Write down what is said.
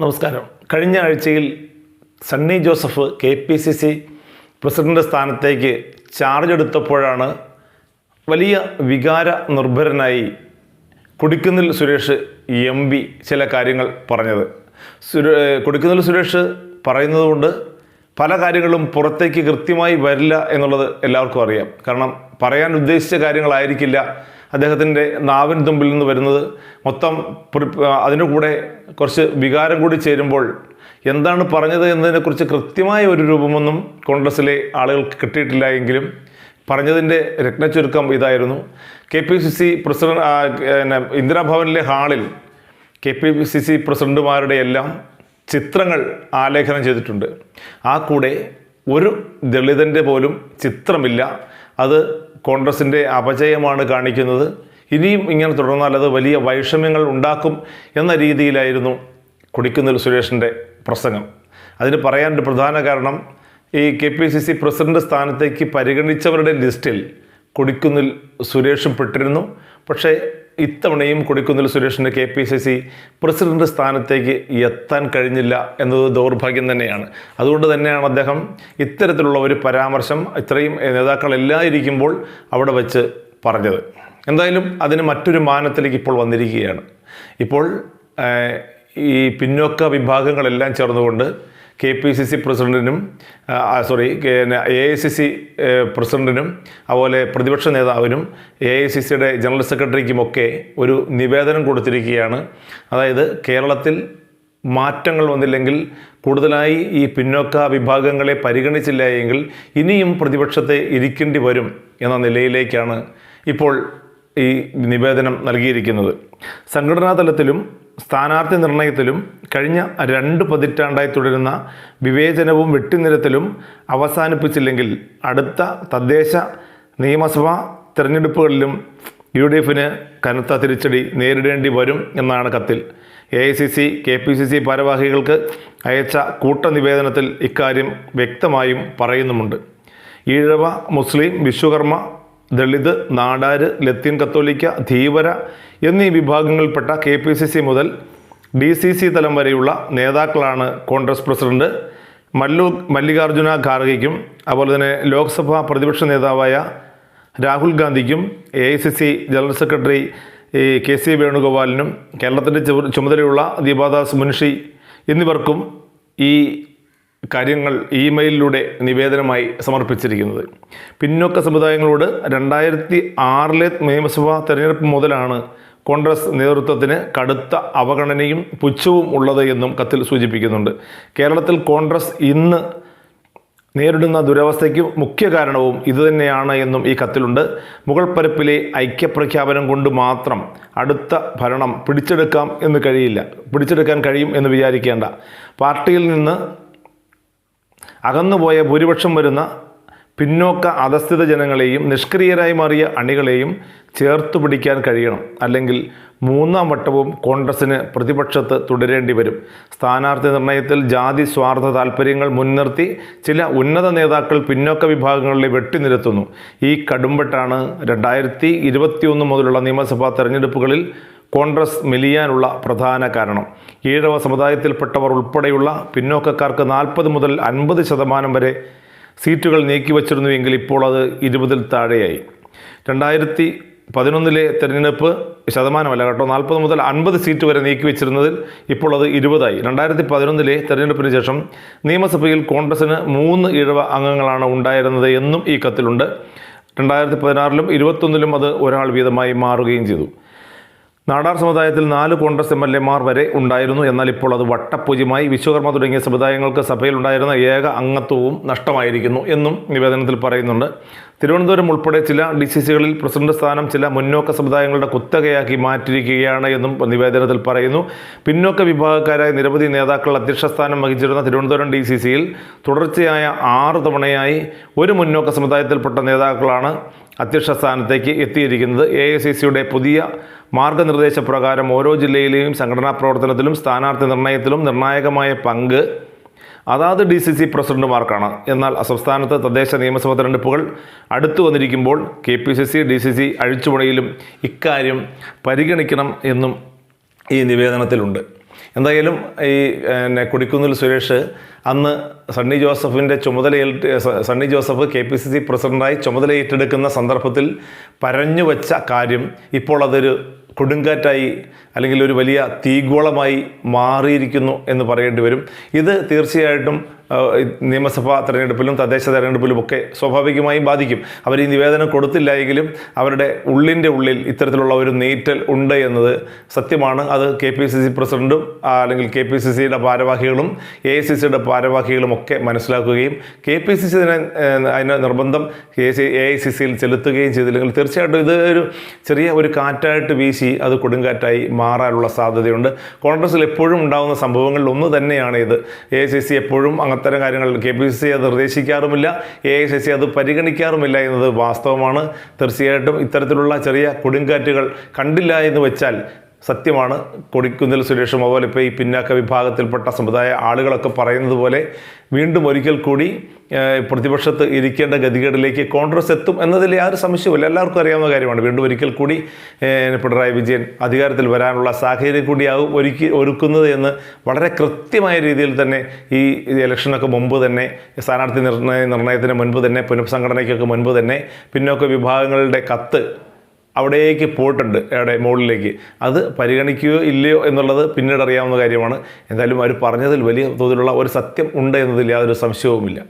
നമസ്കാരം. കഴിഞ്ഞ ആഴ്ചയിൽ Sunny Joseph K P C C president സ്ഥാനത്തേക്ക് ചാർജ് എടുത്തപ്പോഴാണ് വലിയ വികാര നിർഭരനായി കൊടിക്കുന്നിൽ സുരേഷ് എം പി ചില കാര്യങ്ങൾ പറഞ്ഞത്. സുരേ കൊടിക്കുന്നിൽ സുരേഷ് പറയുന്നതുകൊണ്ട് പല കാര്യങ്ങളും പുറത്തേക്ക് കൃത്യമായി വരില്ല എന്നുള്ളത് എല്ലാവർക്കും അറിയാം. കാരണം പറയാൻ ഉദ്ദേശിച്ച കാര്യങ്ങളായിരിക്കില്ല അദ്ദേഹത്തിന്റെ നാവിൻ തുമ്പിൽ നിന്ന് വരുന്നത് മൊത്തം അതിന്റെ കൂടെ കുറച്ച് വികാരം കൂടി ചേരുമ്പോൾ എന്താണ് പറഞ്ഞത് എന്നതിനെക്കുറിച്ച് കൃത്യമായ ഒരു രൂപമൊന്നും കോൺഗ്രസ്സിലെ ആളുകൾക്ക് കിട്ടിയിട്ടില്ല എങ്കിലും പറഞ്ഞതിന്റെ രത്നച്ചുരുക്കം ഇതായിരുന്നു. K P C C president പിന്നെ ഇന്ദിരാഭവനിലെ ഹാളിൽ കെ പി സി സി പ്രസിഡന്റുമാരുടെ എല്ലാം ചിത്രങ്ങൾ ആലേഖനം ചെയ്തിട്ടുണ്ട്. ആ കൂടെ ഒരു ദളിതന്റെ പോലും ചിത്രമില്ല. അത് കോൺഗ്രസിന്റെ അപജയമാണ് കാണിക്കുന്നത്. ഇനിയും ഇങ്ങനെ തുടർന്നാൽ അത് വലിയ വൈഷമ്യങ്ങൾ ഉണ്ടാക്കും എന്ന രീതിയിലായിരുന്നു കൊടിക്കുന്നിൽ സുരേഷിന്റെ പ്രസംഗം. അതിന് പറയാൻ ഒരു പ്രധാന കാരണം ഈ K P C C president സ്ഥാനത്തേക്ക് പരിഗണിച്ചവരുടെ ലിസ്റ്റിൽ കൊടിക്കുന്നിൽ സുരേഷും പെട്ടിരുന്നു. പക്ഷേ ഇത്തവണയും കൊടിക്കുന്നിൽ സുരേഷിന് K P C C president സ്ഥാനത്തേക്ക് എത്താൻ കഴിഞ്ഞില്ല എന്നത് ദൗർഭാഗ്യം തന്നെയാണ്. അതുകൊണ്ട് തന്നെയാണ് അദ്ദേഹം ഇത്തരത്തിലുള്ള ഒരു പരാമർശം ഇത്രയും നേതാക്കളെല്ലായിരിക്കുമ്പോൾ അവിടെ വെച്ച് പറഞ്ഞത്. എന്തായാലും അതിന് മറ്റൊരു മാനത്തിലേക്ക് ഇപ്പോൾ വന്നിരിക്കുകയാണ്. ഇപ്പോൾ ഈ പിന്നോക്ക വിഭാഗങ്ങളെല്ലാം ചേർന്നുകൊണ്ട് K P C C പ്രസിഡന്റിനും sorry A I C C പ്രസിഡന്റിനും അതുപോലെ പ്രതിപക്ഷ നേതാവിനും എ ഐ സി സിയുടെ ജനറൽ സെക്രട്ടറിക്കുമൊക്കെ ഒരു നിവേദനം കൊടുത്തിരിക്കുകയാണ്. അതായത് കേരളത്തിൽ മാറ്റങ്ങൾ വന്നില്ലെങ്കിൽ കൂടുതലായി ഈ പിന്നോക്ക വിഭാഗങ്ങളെ പരിഗണിച്ചില്ല എങ്കിൽ ഇനിയും പ്രതിപക്ഷത്തെ ഇരിക്കേണ്ടി വരും എന്ന നിലയിലേക്കാണ് ഇപ്പോൾ ഈ നിവേദനം നൽകിയിരിക്കുന്നത്. സംഘടനാ തലത്തിലും സ്ഥാനാർത്ഥി നിർണയത്തിലും കഴിഞ്ഞ രണ്ട് പതിറ്റാണ്ടായി തുടരുന്ന വിവേചനവും വെട്ടിനിരത്തലും അവസാനിപ്പിച്ചില്ലെങ്കിൽ അടുത്ത തദ്ദേശ നിയമസഭാ തിരഞ്ഞെടുപ്പുകളിലും യു ഡി എഫിന് കനത്ത തിരിച്ചടി നേരിടേണ്ടി വരും എന്നാണ് കത്തിൽ. A I C C K P C C ഭാരവാഹികൾക്ക് അയച്ച കൂട്ടനിവേദനത്തിൽ ഇക്കാര്യം വ്യക്തമായും പറയുന്നുമുണ്ട്. ഈഴവ മുസ്ലിം വിശ്വകർമ്മ ദളിത് നാടാര് ലത്തീൻ കത്തോലിക്ക ധീവര എന്നീ വിഭാഗങ്ങളിൽപ്പെട്ട കെ പി സി സി മുതൽ ഡി സി സി തലം വരെയുള്ള നേതാക്കളാണ് കോൺഗ്രസ് പ്രസിഡന്റ് മല്ലു മല്ലികാർജുന ഖാർഗെയ്ക്കും അതുപോലെ തന്നെ ലോക്സഭാ പ്രതിപക്ഷ നേതാവായ Rahul ഗാന്ധിക്കും A I C C general secretary K C വേണുഗോപാലിനും കേരളത്തിന്റെ ചുമതലയുള്ള ദീപാദാസ് മുൻഷി എന്നിവർക്കും ഈ കാര്യങ്ങൾ ഇമെയിലിലൂടെ നിവേദനമായി സമർപ്പിച്ചിരിക്കുന്നത്. പിന്നോക്ക സമുദായങ്ങളോട് രണ്ടായിരത്തി ആറിലെ നിയമസഭാ തെരഞ്ഞെടുപ്പ് മുതലാണ് കോൺഗ്രസ് നേതൃത്വത്തിന് കടുത്ത അവഗണനയും പുച്ഛവും ഉള്ളത് എന്നും കത്തിൽ സൂചിപ്പിക്കുന്നുണ്ട്. കേരളത്തിൽ കോൺഗ്രസ് ഇന്ന് നേരിടുന്ന ദുരവസ്ഥയ്ക്ക് മുഖ്യ കാരണവും ഇതുതന്നെയാണ് എന്നും ഈ കത്തിലുണ്ട്. മുഗൾ പരപ്പിലെ ഐക്യപ്രഖ്യാപനം കൊണ്ട് മാത്രം അടുത്ത ഭരണം പിടിച്ചെടുക്കാം എന്ന് കഴിയില്ല. പിടിച്ചെടുക്കാൻ കഴിയും എന്ന് വിചാരിക്കേണ്ട. പാർട്ടിയിൽ നിന്ന് അകന്നുപോയ ഭൂരിപക്ഷം വരുന്ന പിന്നോക്ക അധസ്ഥിത ജനങ്ങളെയും നിഷ്ക്രിയരായി മാറിയ അണികളെയും ചേർത്തു പിടിക്കാൻ കഴിയണം. അല്ലെങ്കിൽ മൂന്നാം വട്ടവും കോൺഗ്രസിന് പ്രതിപക്ഷത്ത് തുടരേണ്ടി വരും. സ്ഥാനാർത്ഥി നിർണയത്തിൽ ജാതി സ്വാർത്ഥ താല്പര്യങ്ങൾ മുൻനിർത്തി ചില ഉന്നത നേതാക്കൾ പിന്നോക്ക വിഭാഗങ്ങളിലെ വെട്ടിനിരത്തുന്നു. ഈ കടുംപെട്ടാണ് രണ്ടായിരത്തി ഇരുപത്തിയൊന്ന് മുതലുള്ള നിയമസഭാ തെരഞ്ഞെടുപ്പുകളിൽ കോൺഗ്രസ് മെലിയാനുള്ള പ്രധാന കാരണം. ഈഴവ സമുദായത്തിൽപ്പെട്ടവർ ഉൾപ്പെടെയുള്ള പിന്നോക്കക്കാർക്ക് നാൽപ്പത് മുതൽ അൻപത് ശതമാനം വരെ സീറ്റുകൾ നീക്കിവച്ചിരുന്നുവെങ്കിൽ ഇപ്പോൾ അത് ഇരുപതിൽ താഴെയായി. രണ്ടായിരത്തി പതിനൊന്നിലെ തെരഞ്ഞെടുപ്പ് ശതമാനമല്ല കേട്ടോ നാൽപ്പത് മുതൽ അൻപത് സീറ്റ് വരെ നീക്കിവെച്ചിരുന്നതിൽ ഇപ്പോൾ അത് ഇരുപതായി. രണ്ടായിരത്തി പതിനൊന്നിലെ തെരഞ്ഞെടുപ്പിന് ശേഷം നിയമസഭയിൽ കോൺഗ്രസിന് മൂന്ന് ഇഴവ അംഗങ്ങളാണ് ഉണ്ടായിരുന്നത് എന്നും ഈ കത്തിലുണ്ട്. രണ്ടായിരത്തി പതിനാറിലും ഇരുപത്തൊന്നിലും അത് ഒരാൾ വീതമായി മാറുകയും ചെയ്തു. നാടാർ സമുദായത്തിൽ നാല് കോൺഗ്രസ് എം എൽ എമാർ വരെ ഉണ്ടായിരുന്നു. എന്നാൽ ഇപ്പോൾ അത് വട്ടപ്പൂജ്യമായി. വിശ്വകർമ്മ തുടങ്ങിയ സമുദായങ്ങൾക്ക് സഭയിൽ ഉണ്ടായിരുന്ന ഏക അംഗത്വവും നഷ്ടമായിരിക്കുന്നു എന്നും നിവേദനത്തിൽ പറയുന്നുണ്ട്. തിരുവനന്തപുരം ഉൾപ്പെടെ ചില ഡി സി സികളിൽ പ്രസിഡന്റ് സ്ഥാനം ചില മുന്നോക്ക സമുദായങ്ങളുടെ കുത്തകയാക്കി മാറ്റിയിരിക്കുകയാണ് എന്നും നിവേദനത്തിൽ പറയുന്നു. പിന്നോക്ക വിഭാഗക്കാരായ നിരവധി നേതാക്കൾ അധ്യക്ഷ സ്ഥാനം വഹിച്ചിരുന്ന തിരുവനന്തപുരം ഡി സി സിയിൽ തുടർച്ചയായ ആറ് തവണയായി ഒരു മുന്നോക്ക സമുദായത്തിൽപ്പെട്ട നേതാക്കളാണ് അധ്യക്ഷ സ്ഥാനത്തേക്ക് എത്തിയിരിക്കുന്നത് എ ഐ സി സിയുടെ പുതിയ മാർഗനിർദ്ദേശപ്രകാരം ഓരോ ജില്ലയിലെയും സംഘടനാ പ്രവർത്തനത്തിലും സ്ഥാനാർത്ഥി നിർണയത്തിലും നിർണായകമായ പങ്ക് അതാത് ഡി സി സി പ്രസിഡന്റുമാർക്കാണ്. എന്നാൽ സംസ്ഥാനത്ത് തദ്ദേശ നിയമസഭാ തെരഞ്ഞെടുപ്പുകൾ അടുത്തു വന്നിരിക്കുമ്പോൾ K P C C D C C അഴിച്ചുപണിയിലും ഇക്കാര്യം പരിഗണിക്കണം എന്നും ഈ നിവേദനത്തിലുണ്ട്. എന്തായാലും ഈ പിന്നെ കൊടിക്കുന്നിൽ സുരേഷ് അന്ന് സണ്ണി ജോസഫിന്റെ ചുമതല Sunny Joseph K P C C പ്രസിഡന്റായി ചുമതല ഏറ്റെടുക്കുന്ന സന്ദർഭത്തിൽ പരഞ്ഞു വച്ച കാര്യം ഇപ്പോൾ അതൊരു കൊടുങ്കാറ്റായി അല്ലെങ്കിൽ ഒരു വലിയ തീഗോളമായി മാറിയിരിക്കുന്നു എന്ന് പറയേണ്ടി വരും. ഇത് തീർച്ചയായിട്ടും നിയമസഭാ തെരഞ്ഞെടുപ്പിലും തദ്ദേശ തെരഞ്ഞെടുപ്പിലും ഒക്കെ സ്വാഭാവികമായും ബാധിക്കും. അവർ ഈ നിവേദനം കൊടുത്തില്ല എങ്കിലും അവരുടെ ഉള്ളിന്റെ ഉള്ളിൽ ഇത്തരത്തിലുള്ള ഒരു നീറ്റൽ ഉണ്ട് എന്നത് സത്യമാണ്. അത് കെ പി സി സി പ്രസിഡന്റും അല്ലെങ്കിൽ കെ പി സി സിയുടെ ഭാരവാഹികളും എ ഐ സി സിയുടെ ഭാരവാഹികളും ഒക്കെ മനസ്സിലാക്കുകയും കെ പി സി സി അതിനെ അതിന് നിർബന്ധം എ ഐ സി സിയിൽ ചെലുത്തുകയും ചെയ്തില്ലെങ്കിൽ തീർച്ചയായിട്ടും ഇത് ഒരു ചെറിയ ഒരു കാറ്റായിട്ട് വീശി അത് കൊടുങ്കാറ്റായി മാറാനുള്ള സാധ്യതയുണ്ട്. കോൺഗ്രസ്സിൽ എപ്പോഴും ഉണ്ടാകുന്ന സംഭവങ്ങളിൽ ഒന്ന് തന്നെയാണ് ഇത്. എ ഐ സി സി എപ്പോഴും അങ്ങത്തരം കാര്യങ്ങൾ കെ പി സി സി അത് നിർദ്ദേശിക്കാറുമില്ല എ ഐ സി സി അത് പരിഗണിക്കാറുമില്ല എന്നത് വാസ്തവമാണ്. തീർച്ചയായിട്ടും ഇത്തരത്തിലുള്ള ചെറിയ കൊടുങ്കാറ്റുകൾ കണ്ടില്ല എന്ന് വെച്ചാൽ സത്യമാണ്. കൊടിക്കുന്നിൽ സുരേഷും അതുപോലെ ഇപ്പോൾ ഈ പിന്നാക്ക വിഭാഗത്തിൽപ്പെട്ട സമുദായ ആളുകളൊക്കെ പറയുന്നത് പോലെ വീണ്ടും ഒരിക്കൽ കൂടി പ്രതിപക്ഷത്ത് ഇരിക്കേണ്ട ഗതികേടിലേക്ക് കോൺഗ്രസ് എത്തും എന്നതിൽ യാതൊരു സംശയവുമില്ല. എല്ലാവർക്കും അറിയാവുന്ന കാര്യമാണ്. വീണ്ടും ഒരിക്കൽ കൂടി പിണറായി വിജയൻ അധികാരത്തിൽ വരാനുള്ള സാഹചര്യം കൂടിയാവും ഒരുക്കി ഒരുക്കുന്നത് എന്ന് വളരെ കൃത്യമായ രീതിയിൽ തന്നെ ഈ ഇലക്ഷനൊക്കെ മുമ്പ് തന്നെ സ്ഥാനാർത്ഥി നിർണയ നിർണയത്തിന് മുൻപ് തന്നെ പുനഃസംഘടനയ്ക്കൊക്കെ മുൻപ് തന്നെ പിന്നോക്ക വിഭാഗങ്ങളുടെ കത്ത് അവിടേക്ക് പോയിട്ടുണ്ട് അവിടെ മുകളിലേക്ക്. അത് പരിഗണിക്കുകയോ ഇല്ലയോ എന്നുള്ളത് പിന്നീട് അറിയാവുന്ന കാര്യമാണ്. എന്തായാലും അവർ പറഞ്ഞതിൽ വലിയ തോതിലുള്ള ഒരു സത്യം ഉണ്ട് എന്നതിൽ യാതൊരു സംശയവുമില്ല.